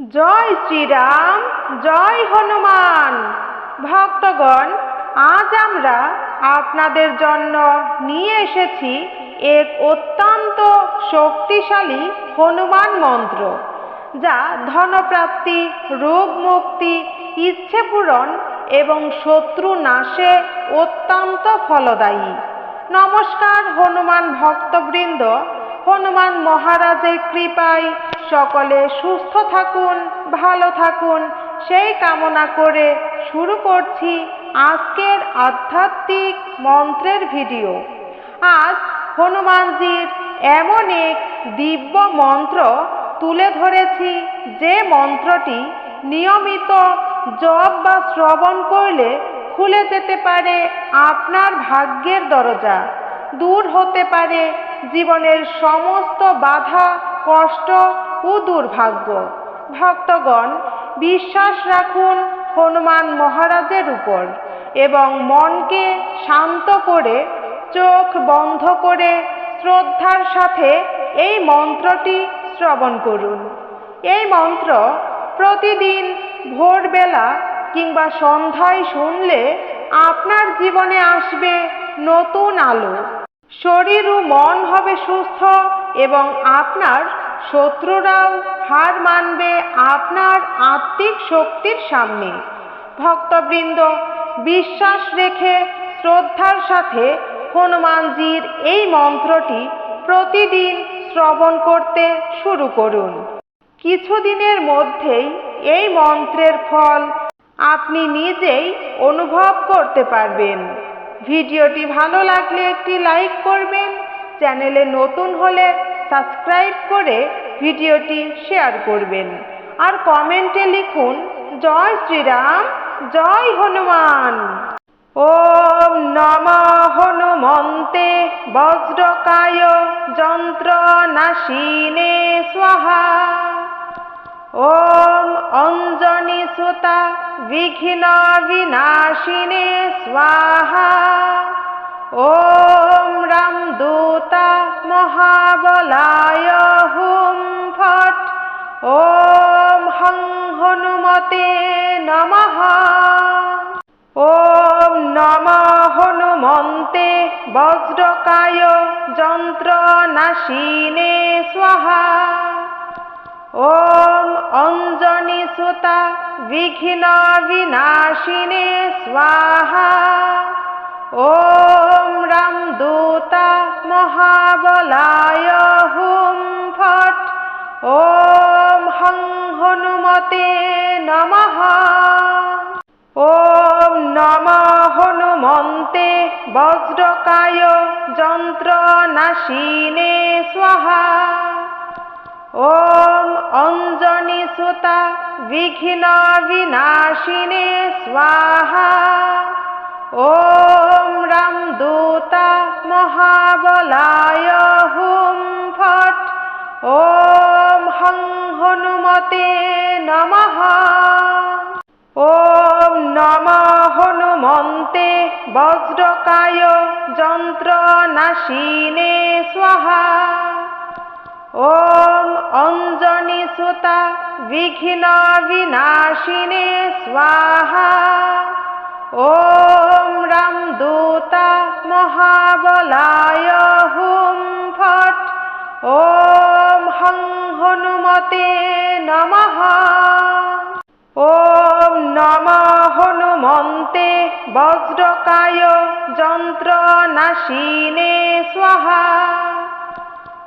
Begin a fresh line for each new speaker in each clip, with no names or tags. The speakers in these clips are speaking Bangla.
জয় শ্রীরাম, জয় হনুমান। ভক্তগণ, আজ আমরা আপনাদের জন্য নিয়ে এসেছি এক অত্যন্ত শক্তিশালী হনুমান মন্ত্র, যা ধনপ্রাপ্তি, রোগ মুক্তি, ইচ্ছে পূরণ এবং শত্রু নাশে অত্যন্ত ফলদায়ী। নমস্কার হনুমান ভক্তবৃন্দ, হনুমান মহারাজের কৃপায় সকলে সুস্থ থাকুন, ভালো থাকুন। সেই কামনা করে শুরু করছি আজকের আধ্যাত্মিক মন্ত্রের ভিডিও। আজ হনুমানজির এমন এক দিব্য মন্ত্র তুলে ধরেছি যে মন্ত্রটি নিয়মিত জপ বা শ্রবণ করলে খুলে যেতে পারে আপনার ভাগ্যের দরজা, দূর হতে পারে জীবনের সমস্ত বাধা, কষ্ট ও দুর্ভাগ্য। ভক্তগণ, বিশ্বাস রাখুন হনুমান মহারাজের উপর এবং মনকে শান্ত করে, চোখ বন্ধ করে শ্রদ্ধার সাথে এই মন্ত্রটি শ্রবণ করুন। এই মন্ত্র প্রতিদিন ভোরবেলা কিংবা সন্ধ্যায় শুনলে আপনার জীবনে আসবে নতুন আলো। শরীর ও মন হবে সুস্থ এবং আপনার শত্রুরাও হার মানবে আপনার আত্মিক শক্তির সামনে। ভক্তবৃন্দ, বিশ্বাস রেখে শ্রদ্ধার সাথে হনুমানজির এই মন্ত্রটি প্রতিদিন শ্রবণ করতে শুরু করুন। কিছুদিনের মধ্যেই এই মন্ত্রের ফল আপনি নিজেই অনুভব করতে পারবেন। ভিডিওটি ভালো লাগলে একটি লাইক করবেন, চ্যানেলে নতুন হলে সাবস্ক্রাইব করে ভিডিওটি শেয়ার করবেন। আর কমেন্টে লিখুন, জয় শ্রীরাম, জয় হনুমান। ওম নম হনুমন্তে, বজ্রকায় যন্ত্র নাশিনে স্বাহা। ওম অঞ্জনি সুতা, বিঘ্ন বিনাশিনে স্বাহা। ওম রাম দূতা মহাবলায় হুম ফট। ওম হং হনুমতে নমঃ। ওম নম হনুমন্তে বজ্রকায় যন্ত্র নাশিনে স্বাহা। ওম অঞ্জনি সুতা বিঘ্ন বিনাশিনে স্বাহা। ওম রাম দূতা মহাবলায় হুম ফট। ওম হং হনুমতে নমঃ। ওম নম হনুমন্তে বজ্রকায় যন্ত্র নাশিনে স্বাহা। ওম অঞ্জনি সুতা বিঘ্ন বিনাশিনে স্বাহা। ওম রাম দূতা মহাবলায় হুম ফট। ওম হং হনুমতে নমঃ। ওম নম হনুমন্তে বজ্রকায় যন্ত্র নাশিনে স্বাহা। ওম অঞ্জনি সুতা বিঘ্ন বিনাশিনে স্বাহা। ওম রাম দূতা মহাবলায় হুম ফট। ওম হং হনুমতে নমঃ। ওম নম হনুমন্তে বজ্রকায় যন্ত্র নাশিনে স্বাহা।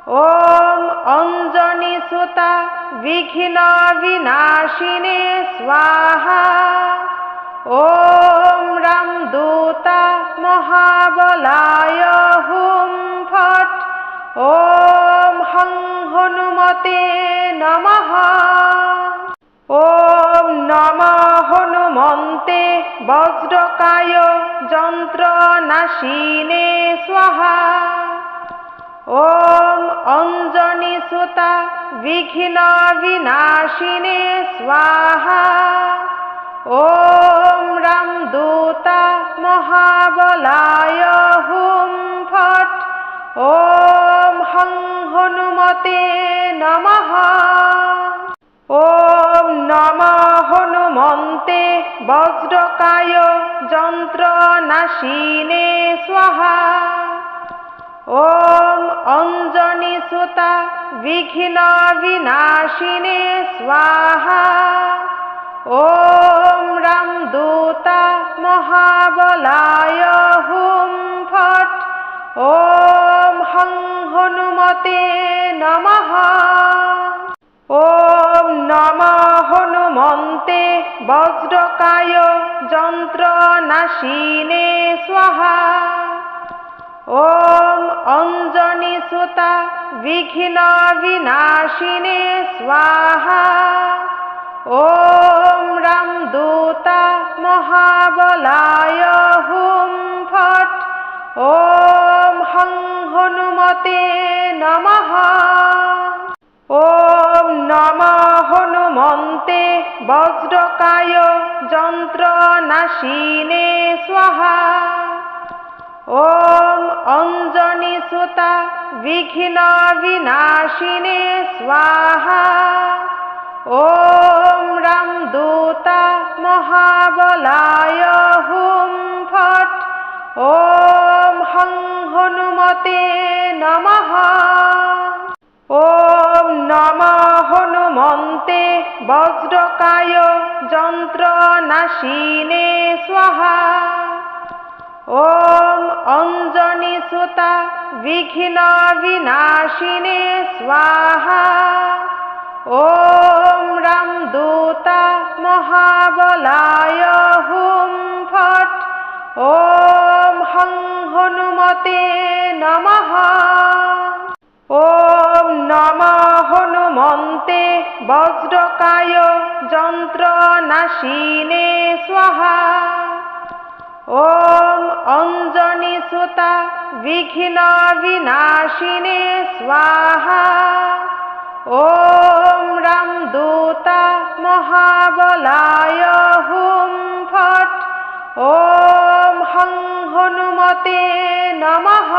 ওম অঞ্জনি সুতা বিঘ্ন বিনাশিনে স্বাহা। ওম রাম দূতা মহাবলায় হুম ফট। ওম হং হনুমতে নমঃ। ওম নম হনুমন্তে বজ্রকায় যন্ত্র নাশিনে স্বাহা। ওম অঞ্জনি সুতা বিঘ্ন বিনাশিনে স্বাহা। ওম রাম দূতা মহাবলায় হুম ফট ওম হং হনুমতে নমঃ ওম হনুমন্তে বজ্রকায় যন্ত্রনাশিনে স্বাহা ॐ अञ्जनिसुता विघ्नविनाशिने स्वाहा ॐ रामदूता महाबलाय हुं फट् ॐ हं हनुमते नमः ॐ नमः हनुमन्ते वज्रकाय যন্ত্রনাশিনে স্বাহা ॐ अञ्जनिसुता विघ्नविनाशिने स्वाहा ॐ হনুমতে নমঃ ওম নম হনুমন্তে বজ্রকায় যন্ত্রনাশিনে স্বাহা। ওম অঞ্জনী সুতা বিঘ্ন বিনাশিনে স্বাহা। ওম রামদূতা মহাবলায় হুম ফট ॐ हं हनुमते नमः ॐ नमः हनुमन्ते वज्रकाय যন্ত্রনাশিনে স্বাহা ॐ अञ्जनिसुता विघ्नविनाशिने स्वाहा ॐ रामदूता महाबलाय हुं फट् ॐ हं हनुमते नमः ॐ नमः हनुमन्ते वज्रकाय যন্ত্রনাশিনে স্বাহা ॐ अञ्जनिसुता विघ्नविनाशिने स्वाहा ॐ रामदूता महाबलाय हुं फट् ॐ हं हनुमते नमः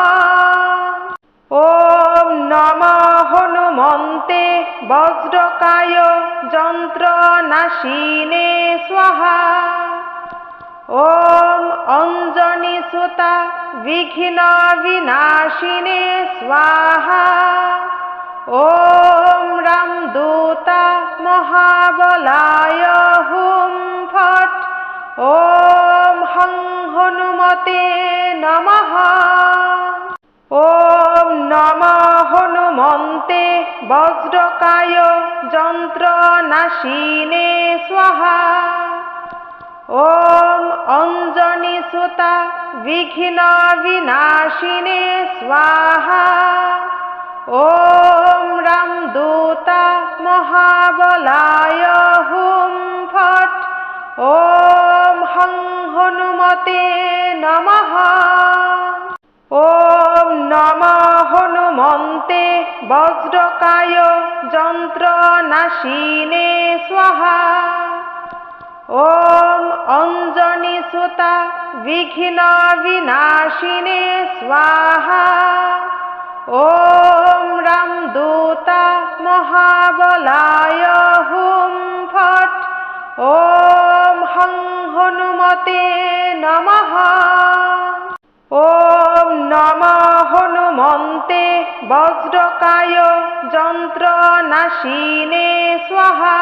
ॐ नमः हनुमन्ते वज्रकाय যন্ত্রনাশিনে স্বাহা ॐ अञ्जनिसुता विघ्नविनाशिने स्वाहा ॐ रामदूता महाबलाय हुं फट् ॐ हं हनुमते नमः ॐ नमः हनुमन्ते वज्रकाय যন্ত্রনাশিনে স্বাহা ॐ अञ्जनिसुता विघ्नविनाशिने स्वाहा ॐ रामदूता महाबलाय हुं फट् ॐ हं হনুমতে নমঃ ওম নম হনুমন্তে বজ্রকায় যন্ত্রনাশিনে স্বাহা। ওম অঞ্জনী সুতা বিঘ্ন বিনাশিনে স্বাহা। ওম রাম দূতা মহাবলায় হুম ফট ॐ हं हनुमते नमः ॐ नमः हनुमन्ते वज्रकाय যন্ত্রনাশিনে স্বাহা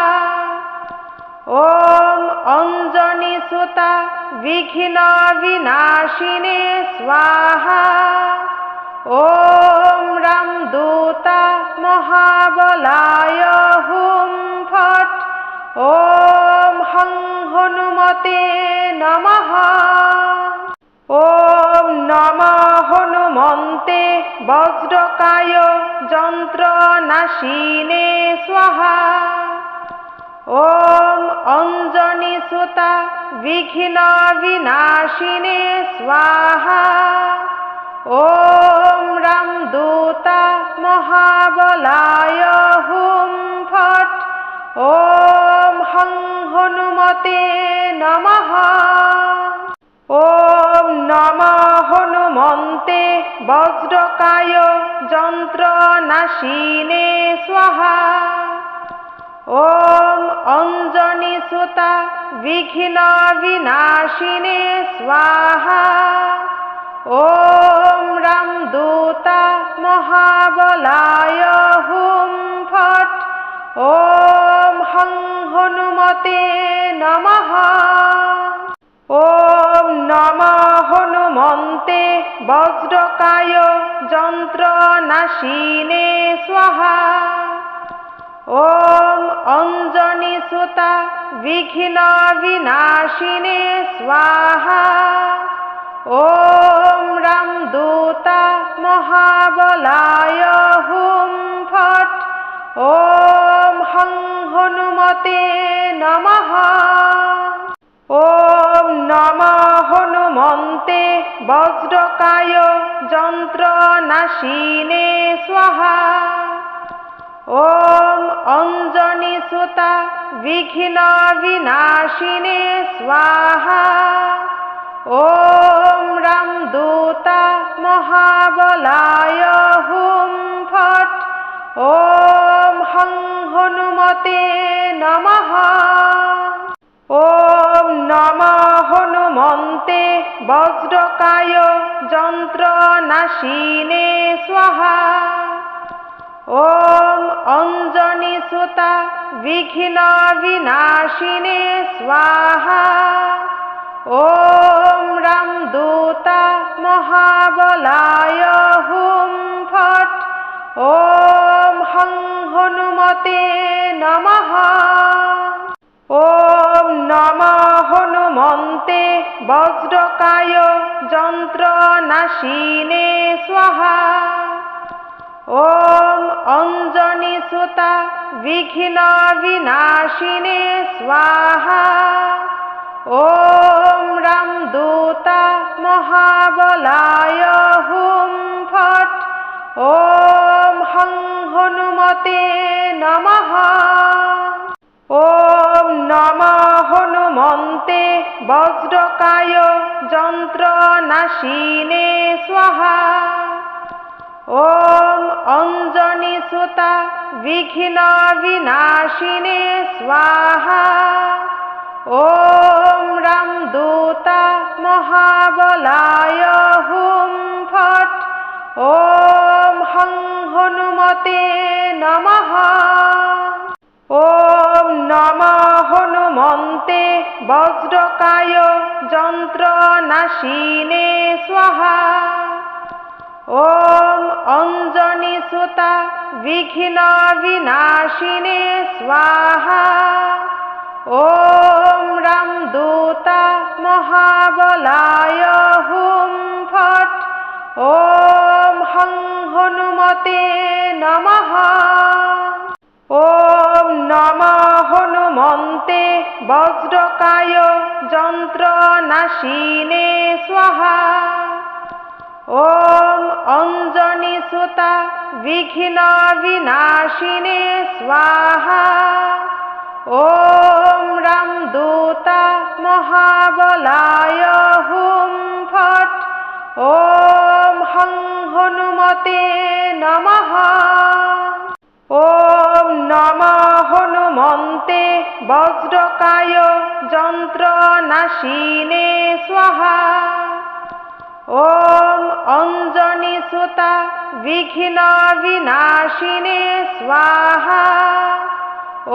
ॐ अञ्जनिसुता विघ्नविनाशिने स्वाहा ॐ रामदूता महाबलाय हुं फट् ॐ অহং হনুমতে নমঃ। ওম নম হনুমন্তে বজ্রকায় যন্ত্রনাশিনে স্বাহা। ওম অঞ্জনি সুতা বিঘ্ন বিনাশিনে স্বাহা। ওম রাম দূতা মহাবলায় হুম ফট। ওম হং হনুমতে নমঃ। ওম নম হনুমন্তে বজ্রকায় যন্ত্রনাশিনে স্বাহা। ওম অঞ্জনী সুতা বিঘ্ন বিনাশিনে স্বাহা। ওম রাম দূতা মহাবলায় হুম ফট ॐ हं हनुमते नमः ॐ नमः हनुमन्ते वज्रकाय যন্ত্রনাশিনে স্বাহা ॐ अञ्जनिसुता विघ्न विनाशिने स्वाहा ॐ रं दूता महाबलाय हुं নমঃ ওম নম হনুমন্তে বজ্রকায় যন্ত্রনাশিনে স্বাহা। ওম অঞ্জনি সুতা বিঘ্ন বিনাশিনে স্বাহা। ওম রাম দূতা মহাবলায় হুম ফট। ওম হং হনুমতে নমঃ। ওম নম হনুমন্তে বজ্রকায় যন্ত্রনাশিনে স্বাহা। ওম অঞ্জনি সুতা বিঘ্ন বিনাশিনে স্বাহা। ওম রাম দূতা মহাবলায় হুম ফট। ॐ हं हनुमते नमः ॐ नमः हनुमन्ते वज्रकाय যন্ত্রনাশিনে স্বাহা ॐ अञ्जनिसुता विघ्न विनाशिने स्वाहा ॐ रं दूता महाबलाय हुं फट् ॐ हं हनुमते नमः ॐ नमः हनुमन्ते वज्रकाय যন্ত্রনাশিনে স্বাহা ॐ अञ्जनिसुता विघ्न विनाशिने स्वाहा ॐ रं दूता महाबलाय हुं फट् ॐ हं हनुमते नमः ॐ नमः हनुमन्ते वज्रकाय যন্ত্রনাশিনে স্বাহা ॐ अञ्जनिसुता विघ्न विनाशिने स्वाहा ॐ रं दूता महाबलाय हुं फट् ॐ অং হনুমতে নমঃ। ওম নম হনুমন্তে বজ্রকায় যন্ত্রনাশিনে স্বাহা। ওম অঞ্জনি সুতা বিঘ্ন বিনাশিনে স্বাহা। ওম রাম দূতা মহাবলায় হুম ফট। ওম হং হনুমতে নমঃ। ওম নম হনুমন্তে বজ্রকায় যন্ত্রনাশিনে স্বাহা। ওম অঞ্জনি সুতা বিঘ্ন বিনাশিনে স্বাহা।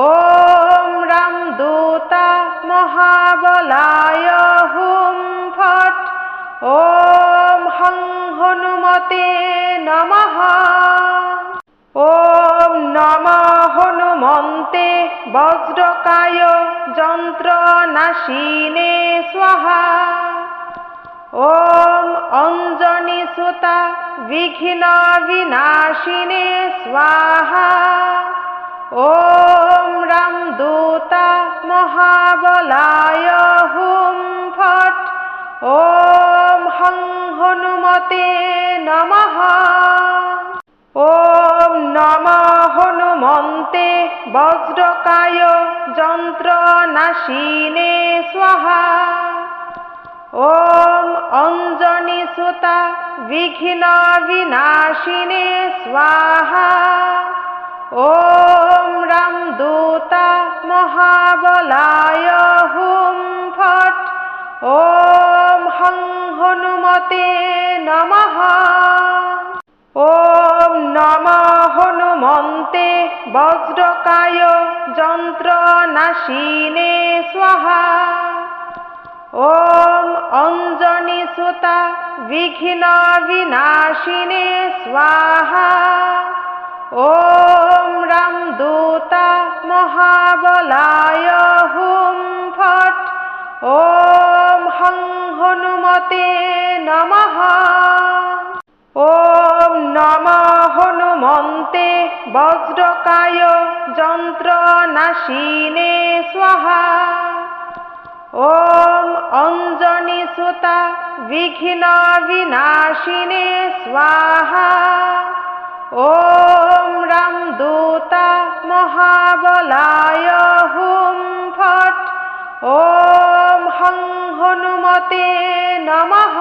ওম রামদূতা মহাবলায় हनुमन्ते वज्रकाय যন্ত্রনাশিনে স্বাহা ॐ अञ्जनिसुता विघ्न विनाशिने स्वाहा ॐ रं दूता महाबलाय हुं फट् ॐ हं हनुमते नमः ওম নমা হনুমন্তে বজ্রকায় যন্ত্রনাশিনে স্বাহা। ওম অঞ্জনি সুতা বিঘ্ন বিনাশিনে স্বাহা। ওম রাম দূতা মহাবলায় হুম ফট। ওম হং হনুমতে নমঃ। ওম নমা হনুমন্তে বজ্রকায় যন্ত্রনাশিনে স্বাহা। ওম অঞ্জনি সুতা বিঘ্ন বিনাশিনে স্বাহা। ওম রাম দূতা মহাবলায় হুম ফট। ওম হং হনুমতে নমা हनुमन्ते वज्रकाय যন্ত্রনাশিনে স্বাহা ॐ अञ्जनिसुता विघ्नविनाशिने स्वाहा ॐ रामदूता महाबलाय हुं फट् ॐ हं हनुमते नमः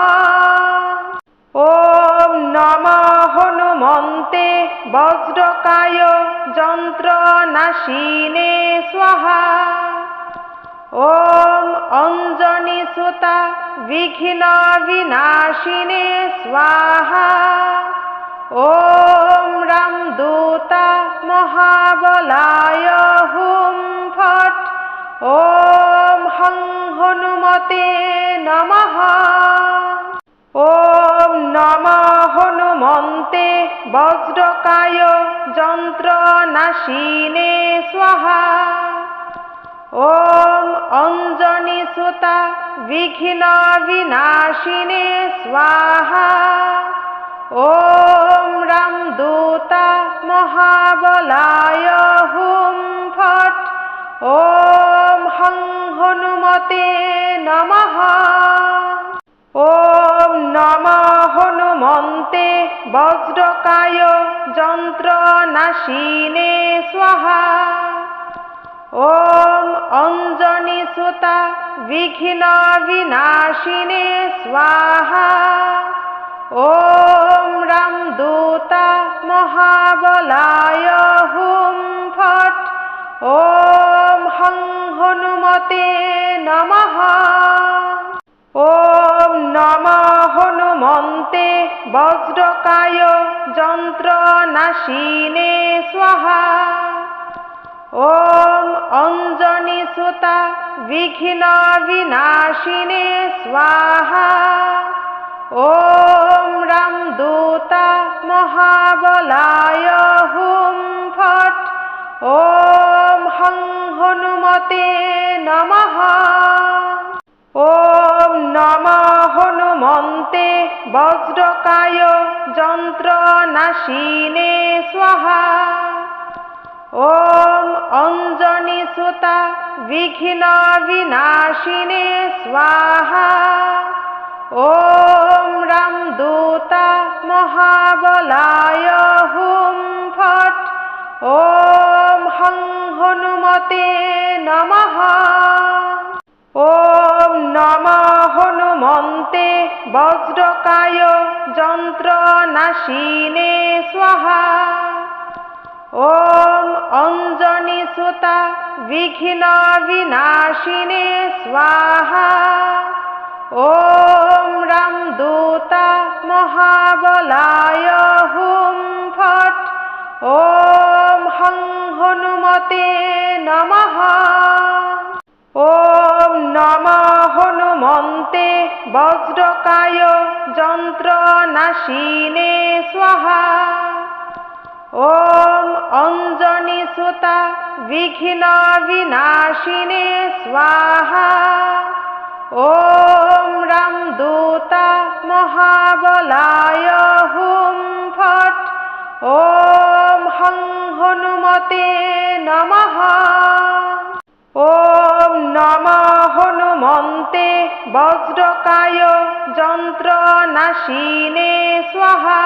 ওম নমা হনুমন্তে বজ্রকায় যন্ত্রনাশিনে স্বাহা। ওম অঞ্জনি সুতা বিঘ্ন বিনাশিনে স্বাহা। ওম রাম দূতা মহাবলায় হুম ফট। ওম হং হনুমতে নমহা हनुमन्ते वज्रकाय যন্ত্রনাশিনে স্বাহা ॐ अञ्जनिसुता विघ्नविनाशिने स्वाहा ॐ रामदूता महाबलाय हुं फट् ॐ हं हनुमते नमः ওম নমা হনুমন্তে বজ্রকায় যন্ত্রনাশিনে স্বাহা। ওম অঞ্জনি সুতা বিঘ্ন বিনাশিনে স্বাহা। ওম রাম দূতা মহাবলায় হুম ফট। ওম হং হনুমতে নমঃ। ওম নম হনুমন্তে বজ্রকায় যন্ত্রনাশিনে স্বাহা। ওম অঞ্জনি সুতা বিঘ্ন বিনাশিনে স্বাহা। ওম রাম দূতা মহাবলায় হুম ফট। ওম হং হনুমতে নমঃ। ওম নম হনুমন্তে বজ্রকায় যন্ত্রনাশিনে স্বাহা। ওম অঞ্জনি সুতা বিঘ্ন বিনাশিনে স্বাহা। ওম রাম দূতা মহাবলায় হুম ফট। ওম হং হনুমতে নমঃ। ওম নম হনুমন্তে বজ্রকায় যন্ত্রনাশিনে স্বাহা। ওম অঞ্জনি সুতা বিঘ্ন বিনাশিনে স্বাহা। ওম রাম দূতা মহাবলায় হুম ফট। ওম হং হনুমতে নমঃ। ওম हनुमन्ते वज्रकाय যন্ত্রনাশিনে স্বাহা ॐ अञ्जनिसुता विघ्नविनाशिने स्वाहा ॐ रामदूता महाबलाय हुं फट् ॐ हं हनुमते नमः ॐ नमः हनुमन्ते वज्रकाय যন্ত্রনাশিনে স্বাহা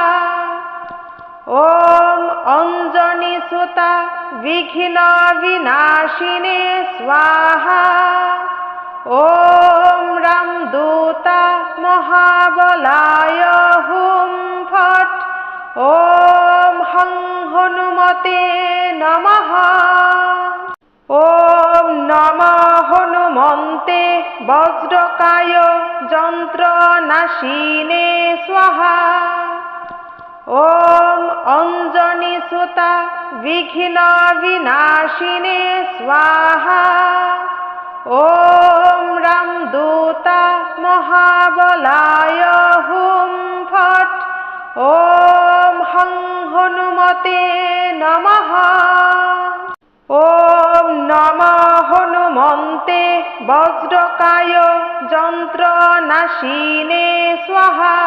ॐ अञ्जनिसुता विघ्नविनाशिने स्वाहा ॐ रामदूता महाबलाय हुं फट् ॐ हं हनुमते नमः ॐ नमः हनुमन्ते বজ্রকায় যন্ত্রনাশিনে স্বাহা ॐ अञ्जनिसुता विघ्नविनाशिने स्वाहा ॐ रामदूता महाबलाय हुं फट् ॐ हं हनुमते नमः ওম নমা হনুমন্তে বজ্রকায় যন্ত্র নাশিনে স্বাহা।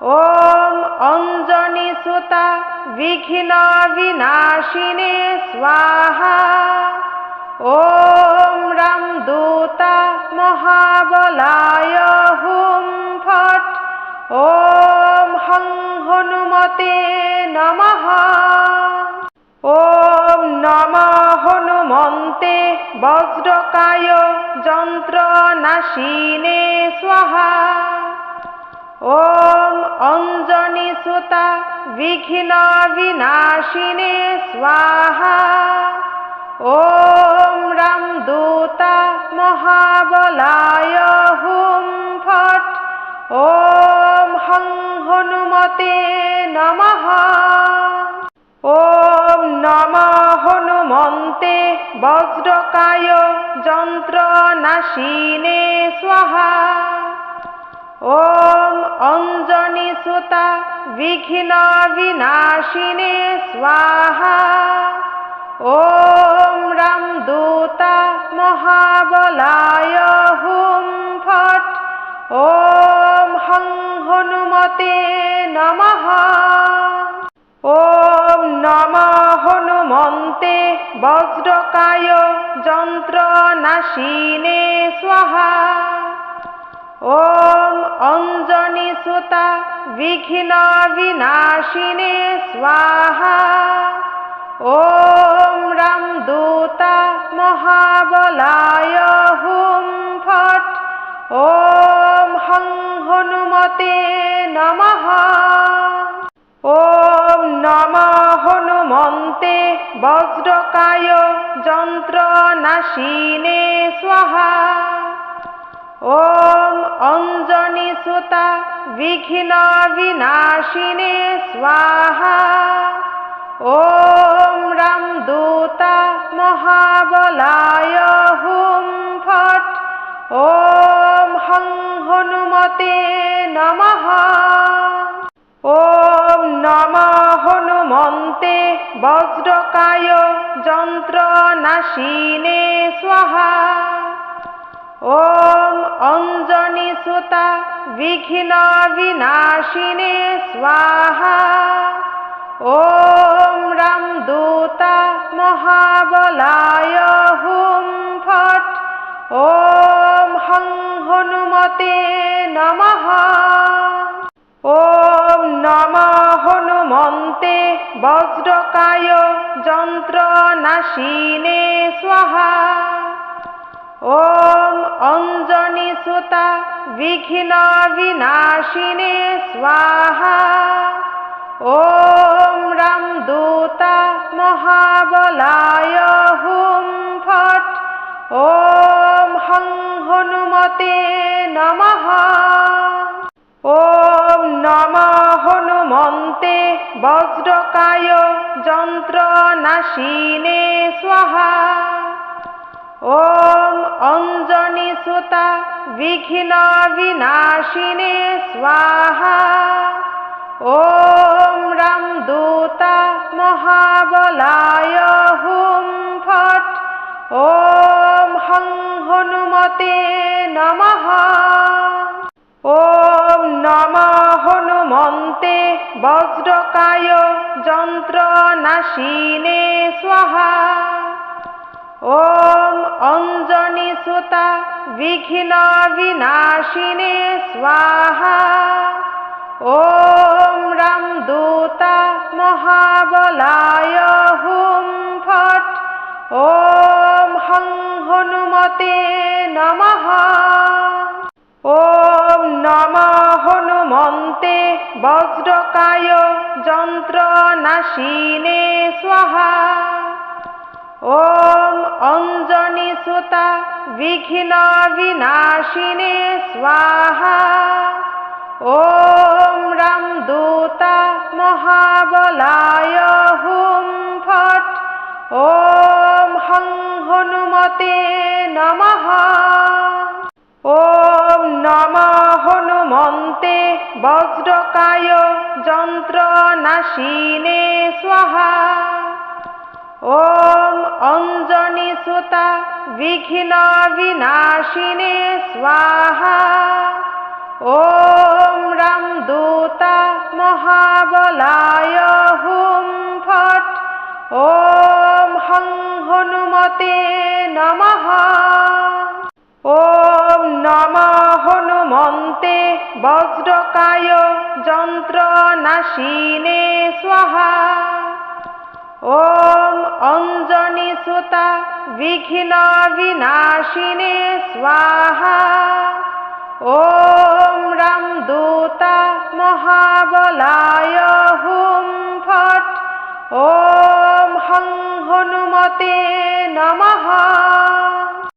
ওম অঞ্জনি সুতা বিঘ্ন বিনাশিনে স্বাহা। ওম রাম দূতা মহাবলায় হুম ফট। ওম হং হনুমতে নমহা ওম নমা হনুমন্তে বজ্রকায় যন্ত্রনাশিনে স্বাহা। ওম অঞ্জনি সুতা বিঘ্ন বিনাশিনে স্বাহা। ওম রামদূতা মহাবলায় হুম ফট। ওম হং হনুমতে নমঃ। ওম নমা হনুমন্তে বজ্রকায় যন্ত্রনাশিনে স্বাহা। ওম অঞ্জনি সুতা বিঘ্ন বিনাশিনে স্বাহা। ওম রামদূতা মহাবলায় হুম ফট। ওম হং হনুমতে নমঃ। ওম নম হনুমন্তে বজ্রকায় যন্ত্রনাশিনে স্বাহা। ওম অঞ্জনি সুতা বিঘ্ন বিনাশিনে স্বাহা। ওম রামদূতা মহাবলা हनुमन्ते वज्रकाय যন্ত্রনাশিনে স্বাহা ॐ अञ्जनिसुता विघ्नविनाशिने स्वाहा ॐ रामदूता महाबलाय हुं फट् ॐ हं हनुमते नमः ॐ नमः हनुमन्ते वज्रकाय যন্ত্রনাশিনে স্বাহা ॐ अञ्जनिसुता विघ्नविनाशिने स्वाहा ॐ रामदूता महाबलाय हुं फट् ॐ हं हनुमते नमः ওম নম হনুমন্তে বজ্রকায় যন্ত্রনাশিনে স্বাহা। ওম অঞ্জনি সুতা বিঘ্ন বিনাশিনে স্বাহা। ওম রাম দূতা মহাবলায় হুম ফট। ওম হং হনুমতে নমস্তে বজ্রকায় যন্ত্র নাশিনে স্বাহা। ওম অঞ্জনি সুতা বিঘ্ন বিনাশিনে স্বাহা। ওম রাম দূতা মহাবলায় হুম ফট। ওম হং হনুমতে নমঃ। ওম নমা হনুমন্তে বজ্রকায় যন্ত্রনাশিনে স্বাহা। ওম অঞ্জনি সুতা বিঘ্ন বিনাশিনে স্বাহা। ওম हनुमन्ते वज्रकाय যন্ত্রনাশিনে স্বাহা ॐ अञ्जनिसुता विघ्नविनाशिने स्वाहा ॐ रामदूता महाबलाय हुं फट् ॐ हं हनुमते नमः ওম নমা হনুমন্তে বজ্রকায় যন্ত্রনাশিনে স্বাহা। ওম অঞ্জনি সুতা বিঘ্ন বিনাশিনে স্বাহা। ওম রাম দূতা মহাবলায় হুম ফট। ওম হং হনুমতে নমঃ ওম নমা হনুমন্তে বজ্রকায় যন্ত্রনাশিনে স্বাহা। ওম অঞ্জনি সুতা বিঘ্ন বিনাশিনে স্বাহা। ওম রাম দূতা মহাবলায় হুম ফট। ওম হং হনুমতে নমঃ।